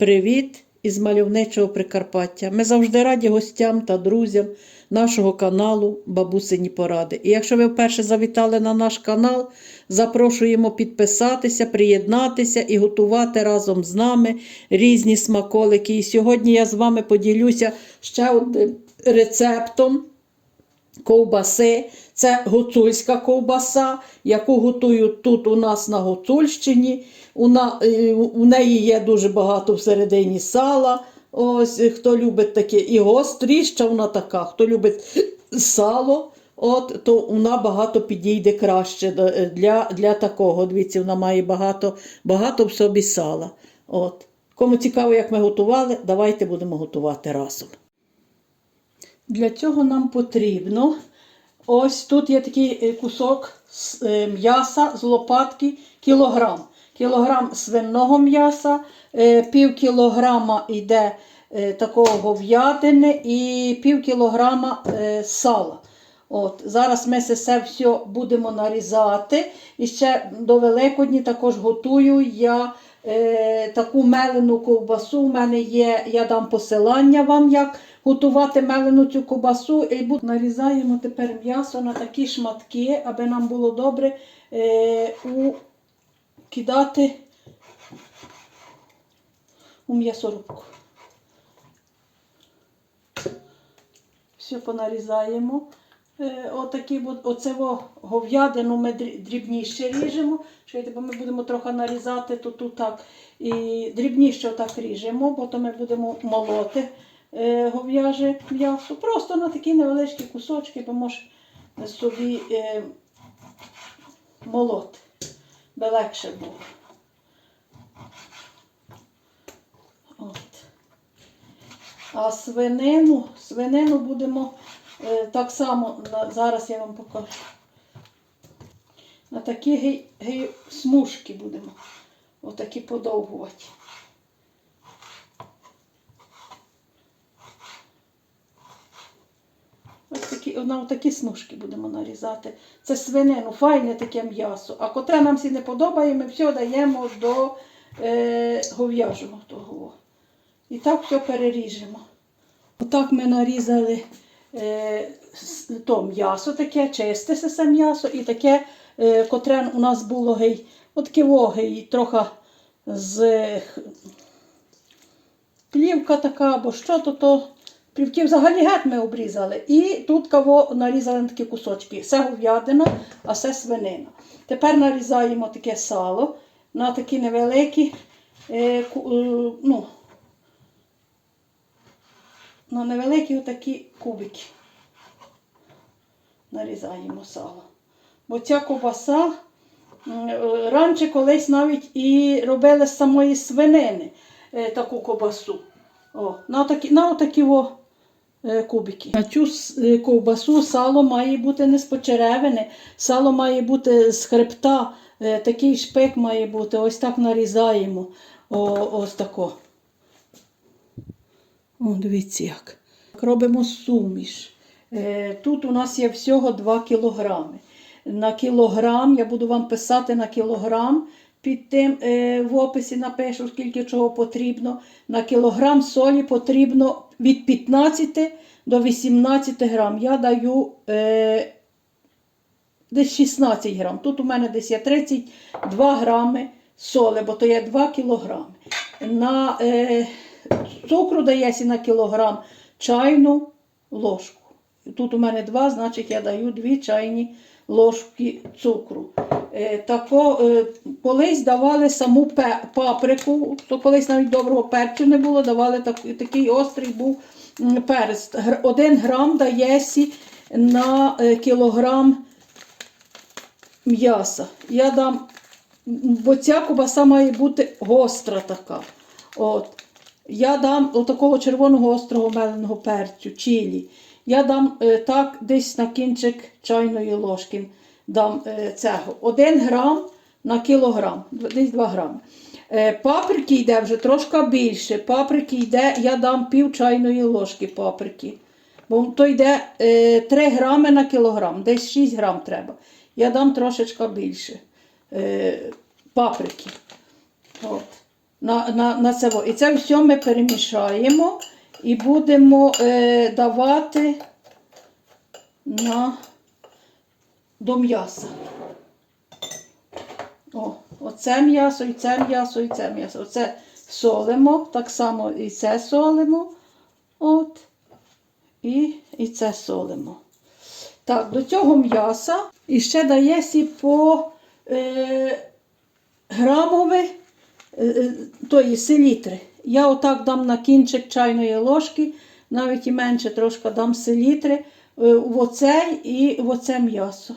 Привіт із мальовничого Прикарпаття. Ми завжди раді гостям та друзям нашого каналу Бабусині Поради. І якщо ви вперше завітали на наш канал, запрошуємо підписатися, приєднатися і готувати разом з нами різні смаколики. І сьогодні я з вами поділюся ще одним рецептом ковбаси. Це гуцульська ковбаса, яку готують тут у нас на Гуцульщині. Е, у неї є дуже багато всередині сала. Ось е, хто любить таке і гостріща вона така, хто любить сало, от, то вона багато підійде краще е, для, для такого. Дивіться, вона має багато, багато в собі сала. От. Кому цікаво, як ми готували, давайте будемо готувати разом. Для цього нам потрібно ось тут є такий кусок м'яса з лопатки кілограм. Кілограм свиного м'яса, е, пів кілограма йде е, такого говядини і пів кілограма е, сала. От, зараз ми це все, будемо нарізати. І ще до Великодні також готую я е, таку мелену ковбасу. У мене є, я дам посилання вам, як готувати мелену цю ковбасу. І буд- нарізаємо тепер м'ясо на такі шматки, аби нам було добре е, у, кидати у м'ясорубку. Все понарізаємо. Е, Отакі, оце говядину ми дрібніше ріжемо. Бо ми будемо трохи нарізати то тут так. І дрібніше отак ріжемо, бо то ми будемо молоти е, гов'яже м'ясо. Просто на такі невеличкі кусочки, бо може собі е, молоти. Би легше було. От. А свинину, свинину будемо е, так само, на- зараз я вам покажу. На такі гей, гей, смужки будемо. Отакі подовгувати. Ось такі, смужки будемо нарізати. Це свинину, файне таке м'ясо. А котре нам всі не подобає, ми все даємо до е, гов'яжого того. І так все переріжемо. Отак ми нарізали е, то м'ясо таке, чисте це м'ясо, і таке, е, котре у нас було гей, отаке вогий, трохи з плівка така, або що то, то плівки взагалі геть ми обрізали. І тут кого нарізали на такі кусочки. Це говядина, а це свинина. Тепер нарізаємо таке сало на такі невеликі, е, е, ну, на невеликі отакі кубики. Нарізаємо сало. Бо ця ковбаса е, раніше колись навіть і робили з самої свинини е, таку ковбасу. О, на такі, на отакі о, е, кубики. На цю е, ковбасу сало має бути не з почеревини, сало має бути з хребта, е, такий шпик має бути. Ось так нарізаємо. О, ось тако. О, дивіться як. Робимо суміш. Тут у нас є всього 2 кілограми. На кілограм, я буду вам писати на кілограм, під тим е, в описі напишу, скільки чого потрібно. На кілограм солі потрібно від 15 до 18 грам. Я даю е, десь 16 грам. Тут у мене десь є 32 грами соли, бо то є 2 кілограми. На е, цукру дається на кілограм чайну ложку. Тут у мене 2, значить я даю 2 чайні ложки цукру. Е, тако, е, колись давали саму паприку, то колись навіть доброго перцю не було, давали так, такий острий був перець. Один грам дається на е, кілограм м'яса. Я дам, бо ця кубаса має бути гостра така. От. Я дам отакого червоного острого меленого перцю, чилі. Я дам е, так десь на кінчик чайної ложки. Дам е, цього. Один грам на кілограм, десь 2 грами. Е, паприки йде вже трошки більше. Паприки йде, я дам пів чайної ложки паприки. Бо то йде е, 3 грами на кілограм, десь 6 грам треба. Я дам трошечки більше паприки. От. на, на, на це. І це все ми перемішаємо і будемо е, давати на, до м'яса. О, оце м'ясо, і це м'ясо, і це м'ясо. Оце солимо, так само і це солимо. От. І, і це солимо. Так, до цього м'яса і ще дається по е, грамове е, е, тої селітри. Я отак дам на кінчик чайної ложки, навіть і менше трошки дам селітри е, в оце і в оце м'ясо.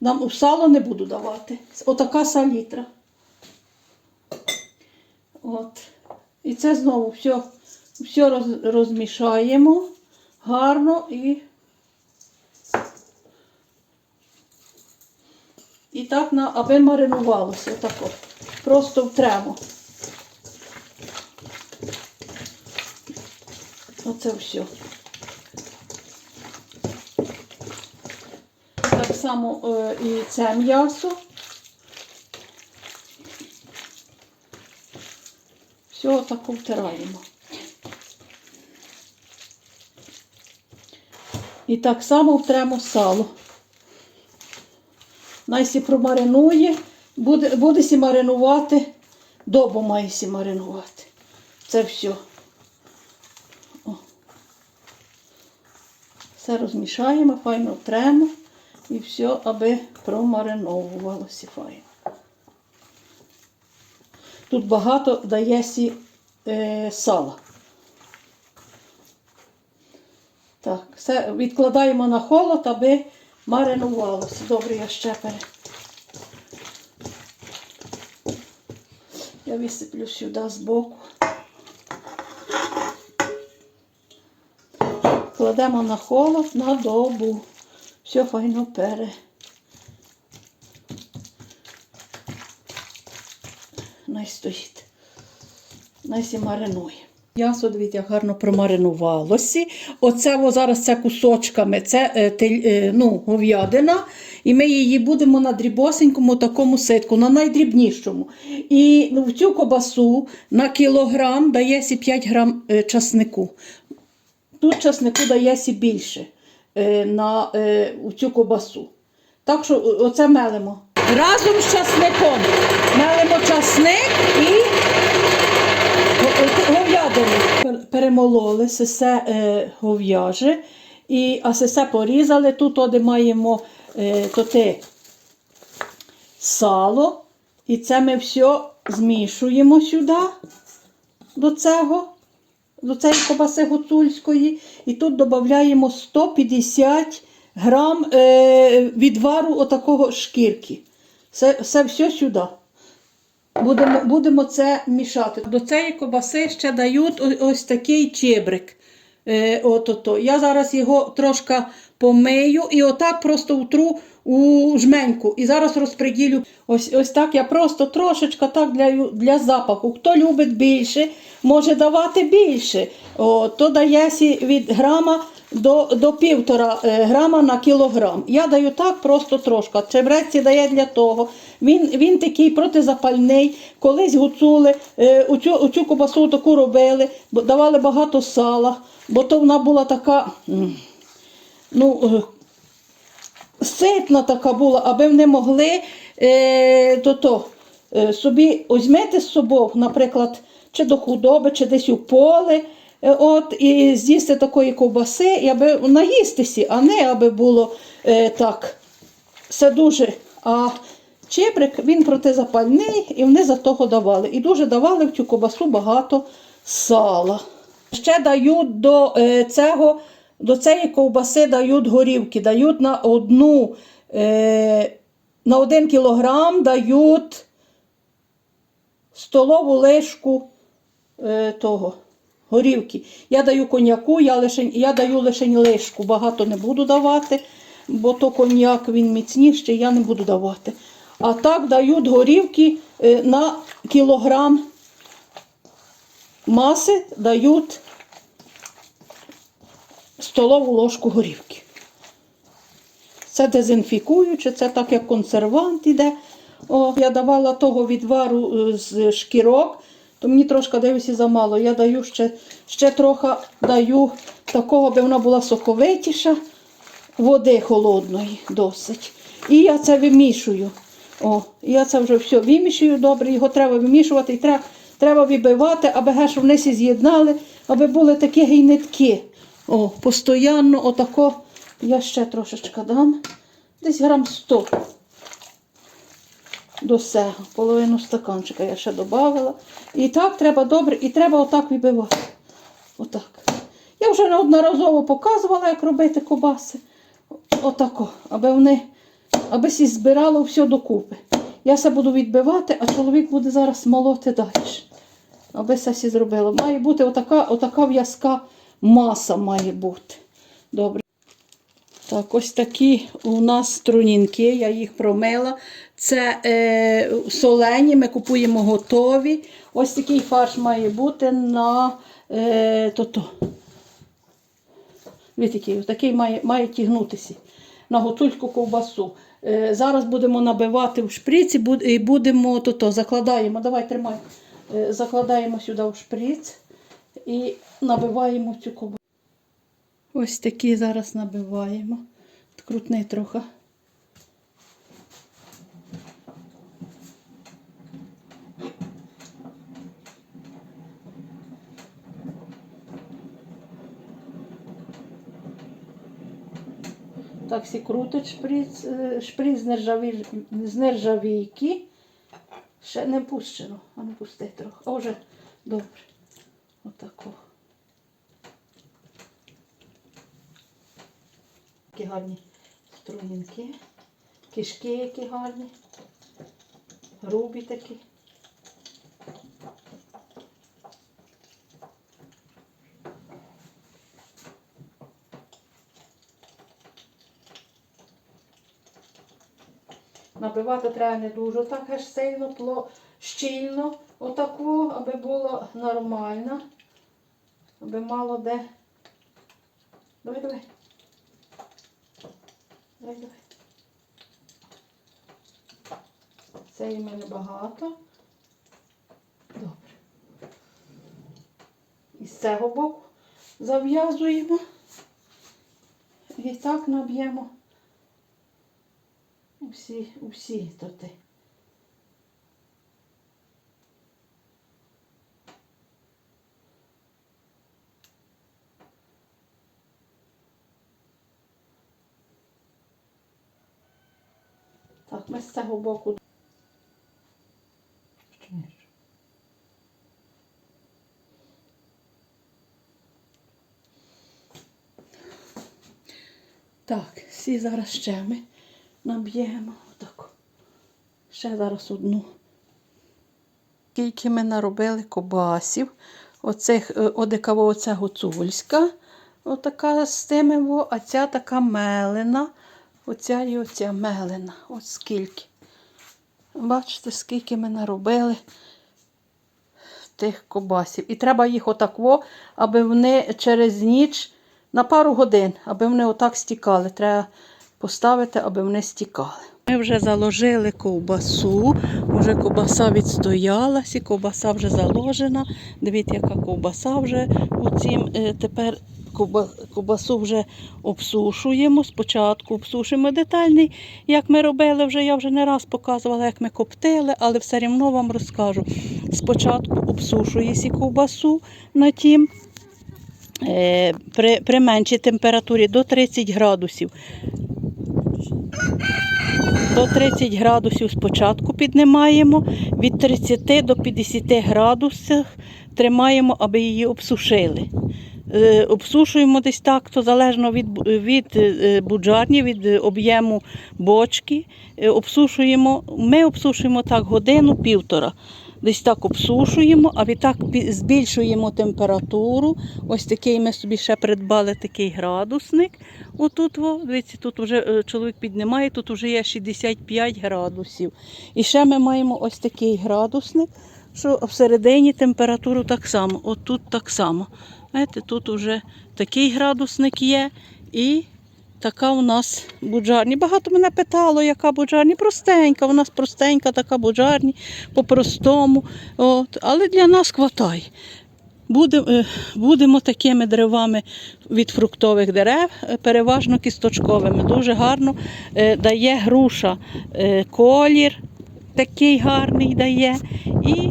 Дам у сало не буду давати. Отака салітра. От. І це знову все, все роз, розмішаємо гарно і. І так, аби маринувалося отако. Просто втремо. Оце все. Так само е, і це м'ясо. Все отако втираємо. І так само втремо сало. Найсі промаринує, буде, буде сі маринувати, добу має сі маринувати. Це все. Все розмішаємо, файно втремо і все, аби промариновувалося файно. Тут багато дає е, сала. Так, все відкладаємо на холод, аби маринувалося. Добре, я ще пере. Я висиплю сюди збоку. Кладемо на холод на добу. Все файно пере. Най стоїть. Най маринує. М'ясо, дивіться, гарно промаринувалося. Оце о, зараз це кусочками, це е, е, ну, говядина. І ми її будемо на дрібосенькому такому ситку, на найдрібнішому. І ну, в цю кобасу на кілограм дається 5 грам е, часнику. Тут часнику дається більше е, на е, у цю кобасу. Так що оце мелимо. Разом з часником. Мелимо часник і говядину. Перемололи сесе е, гов'яже, і, а сесе порізали. Тут оде маємо е, то те сало. І це ми все змішуємо сюди до цього, до цієї кобаси гуцульської. І тут додаємо 150 грам е, відвару отакого шкірки. Це, це все сюди. Будемо, будемо це мішати. До цієї кобаси ще дають ось такий чебрик. Е, от ото. Я зараз його трошки помию і отак просто утру у жменьку. І зараз розпреділю. Ось, ось так я просто трошечка так для, для запаху. Хто любить більше, може давати більше. О, то дає від грама до, до півтора е, грама на кілограм. Я даю так просто трошки. Чебреці дає для того. Він, він такий протизапальний. Колись гуцули е, у, цю, у цю кобасу таку робили, давали багато сала, бо то вона була така. ну, е, ситна така була, аби вони могли е, то, то, е, собі візьмете з собою, наприклад, чи до худоби, чи десь у поле, от, і з'їсти такої ковбаси, і аби наїстися, а не аби було е, так. Все дуже. А чебрик він протизапальний, і вони за того давали. І дуже давали в цю ковбасу багато сала. Ще дають до е, цього, до цієї ковбаси дають горівки, дають на одну, е, на один кілограм дають столову лишку е, того. Горівки. Я даю коньяку, я, лишень, я даю лише лишку, багато не буду давати, бо то коньяк він міцніший, я не буду давати. А так дають горівки е, на кілограм маси дають столову ложку горівки. Це дезінфікуюче, це так як консервант іде. О, я давала того відвару е, з шкірок, то мені трошки дивися замало. Я даю ще, ще трохи даю такого, аби вона була соковитіша, води холодної досить. І я це вимішую. О, я це вже все вимішую добре, його треба вимішувати і треба, треба вибивати, аби геш вони всі з'єднали, аби були такі гейнитки. О, постоянно отако. Я ще трошечки дам. Десь грам 100 до цього. Половину стаканчика я ще додавала. І так треба добре, і треба отак вибивати. Отак. Я вже неодноразово показувала, як робити кобаси. Отако, аби вони, аби сі збирало все докупи. Я все буду відбивати, а чоловік буде зараз молоти далі. Аби все сі зробило. Має бути отака, отака в'язка маса має бути. Добре. Так, ось такі у нас струнінки, я їх промила. Це е, солені, ми купуємо готові. Ось такий фарш має бути на е, то-то. Який, такий має, має тягнутися на гуцульську ковбасу. Е, зараз будемо набивати в шприц і буд- і будемо то-то, закладаємо. Давай, тримай. Е, закладаємо сюди в шприц і набиваємо цю ковбасу. Ось такі зараз набиваємо. Крутни трохи. Так сі крутить шприц, е, шприц з, нержаві, з нержавійки. Ще не пущено, а не пусти трохи. А вже добре. Отако. Які гарні струїнки, кишки які гарні, грубі такі. Набивати треба не дуже так аж сильно, пло, щільно, отаку, аби було нормально, аби мало де. Давай, давай. Давай, давай. Це і мене багато. Добре. І з цього боку зав'язуємо. І так наб'ємо усі, усі тоти. Так, ми з цього боку. Так, всі зараз ще ми наб'ємо отак. Ще зараз одну. Скільки ми наробили кобасів. Оцих, е, одекаво оця гуцульська, отака з тими, а ця така мелена. Оця і оця мелена. От скільки. Бачите, скільки ми наробили тих кобасів. І треба їх отакво, аби вони через ніч на пару годин, аби вони отак стікали. Треба поставити, аби вони стікали. Ми вже заложили ковбасу, вже ковбаса відстоялась, і ковбаса вже заложена. Дивіться, яка ковбаса вже у цім. Е, Тепер ковбасу вже обсушуємо. Спочатку обсушуємо детальний, як ми робили, вже я вже не раз показувала, як ми коптили, але все рівно вам розкажу. Спочатку обсушуєш і ковбасу на тім. е, При, при меншій температурі до 30 градусів. До 30 градусів спочатку піднімаємо, від 30 до 50 градусів тримаємо, аби її обсушили. Е, Обсушуємо десь так, то залежно від, від е, буджарні, від е, об'єму бочки. Обсушуємо, ми обсушуємо так годину-півтора. Десь так обсушуємо, а відтак збільшуємо температуру. Ось такий ми собі ще придбали такий градусник. Отут, дивіться, тут вже чоловік піднімає, тут вже є 65 градусів. І ще ми маємо ось такий градусник, що всередині температуру так само. Отут так само. Знаєте, тут вже такий градусник є і така у нас буджарні. Багато мене питало, яка буджарні. Простенька, у нас простенька така буджарні, по-простому. Але для нас хватає. Буде, е, будемо такими деревами від фруктових дерев, е, переважно кісточковими. Дуже гарно е, дає груша колір, такий гарний дає. І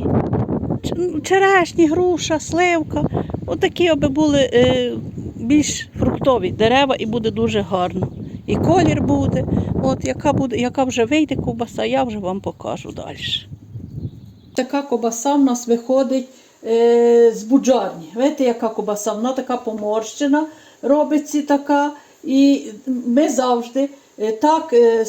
черешні, груша, сливка. Отакі аби були е, більш фруктові дерева і буде дуже гарно. І колір буде. От яка буде, яка вже вийде ковбаса, я вже вам покажу далі. Така ковбаса в нас виходить е, з буджарні. Видите, яка ковбаса? Вона така поморщена, робиться така. І ми завжди е, так, е,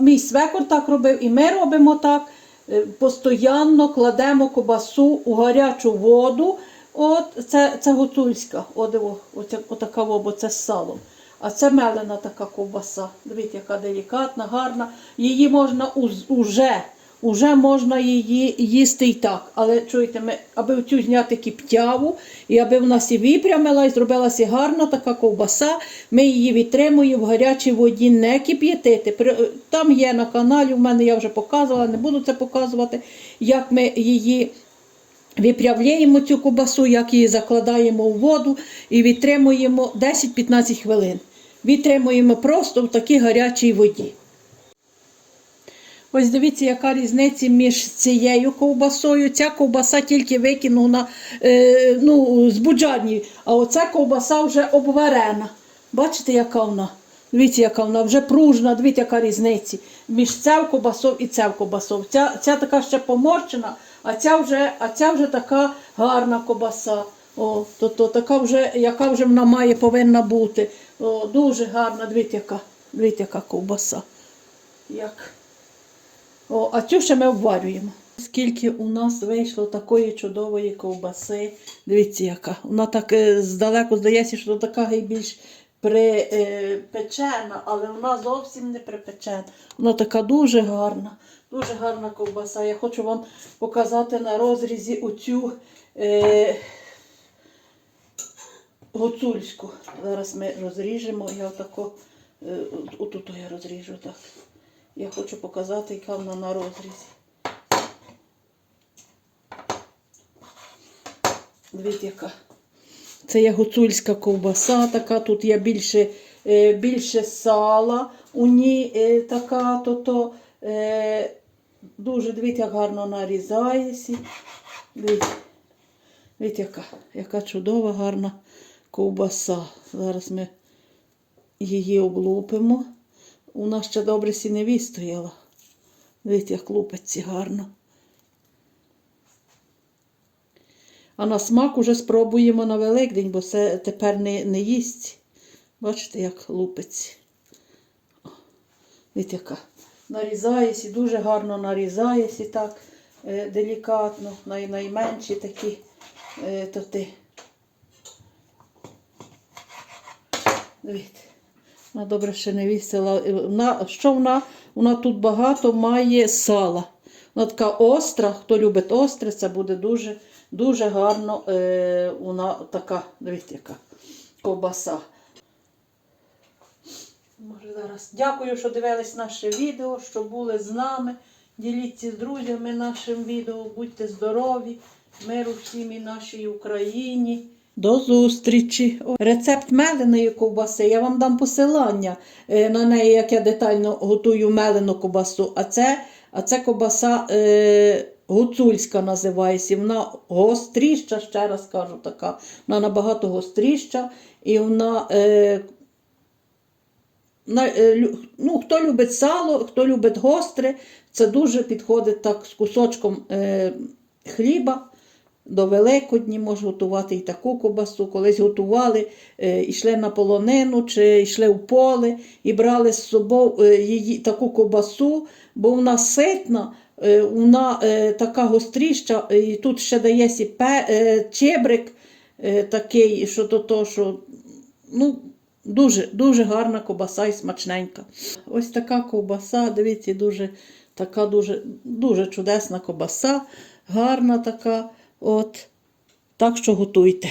мій свекор так робив, і ми робимо так. Е, Постоянно кладемо кобасу у гарячу воду. От це, це гуцульська, от, оця, отака во, це з салом. А це мелена така ковбаса. Дивіться, яка делікатна, гарна. Її можна уз- уже, уже можна її їсти і так. Але чуєте, ми, аби цю зняти кіптяву, і аби в нас і випрямила, і зробилася гарна така ковбаса, ми її відтримуємо в гарячій воді, не кип'ятити. Там є на каналі, в мене я вже показувала, не буду це показувати, як ми її. Виправляємо цю кубасу, як її закладаємо у воду і відтримуємо 10-15 хвилин. Відтримуємо просто в такій гарячій воді. Ось дивіться, яка різниця між цією ковбасою. Ця ковбаса тільки викинута е, ну, з буджарні, а оця ковбаса вже обварена. Бачите, яка вона? Дивіться, яка вона вже пружна, дивіться, яка різниця між цею ковбасою і цею ковбасою. Ця, ця така ще поморщена, а ця вже, а ця вже така гарна ковбаса. О, то, то така вже, яка вже вона має повинна бути. О, дуже гарна, дивіться, яка, дивіться, яка ковбаса. Як. О, а цю ще ми обварюємо. Скільки у нас вийшло такої чудової ковбаси. Дивіться, яка. Вона так е, здалеку здається, що така більш припечена, але вона зовсім не припечена. Вона така дуже гарна, дуже гарна ковбаса. Я хочу вам показати на розрізі оцю е, гуцульську. Зараз ми розріжемо. Я отако, е, отут я розріжу так. Я хочу показати, яка вона на розрізі. Дивіться, яка. Це є гуцульська ковбаса, така, тут є більше, е, більше сала у ній е, така, то, то е, дуже дивіться, як гарно нарізається. Дивіться, дивіться, яка, яка чудова, гарна ковбаса. Зараз ми її облупимо. У нас ще добре сі не вистояла. Дивіться, як лупиться гарно. А на смак уже спробуємо на Великдень, бо це тепер не, не їсть. Бачите, як лупиться. Дивіться, яка. Нарізається, дуже гарно нарізається так е, делікатно, най, найменші такі е, тоти. Дивіться. Вона добре ще не вісила. Вона, що вона? Вона тут багато має сала. Вона така остра. Хто любить остре, це буде дуже, дуже гарно. Е, вона така, дивіться, яка ковбаса. Може зараз. Дякую, що дивились наше відео, що були з нами. Діліться з друзями нашим відео. Будьте здорові, миру всім і нашій Україні. До зустрічі! Рецепт меленої ковбаси. Я вам дам посилання е, на неї, як я детально готую мелену ковбасу. А це, а це ковбаса е, гуцульська називається. Вона гостріща, ще раз кажу, така. Вона набагато гостріща. І вона е, е, ну, хто любить сало, хто любить гостре, це дуже підходить так з кусочком е, хліба. До Великодні може готувати і таку кобасу. Колись готували, е, йшли на полонину чи йшли в поле і брали з собою е, її таку кобасу, бо вона ситна, е, вона така гостріща, і тут ще дається чебрик такий, що то, то що ну, дуже, дуже гарна ковбаса і смачненька. Ось така ковбаса, дивіться, дуже, така дуже, дуже чудесна ковбаса, гарна така. От. Так що готуйте.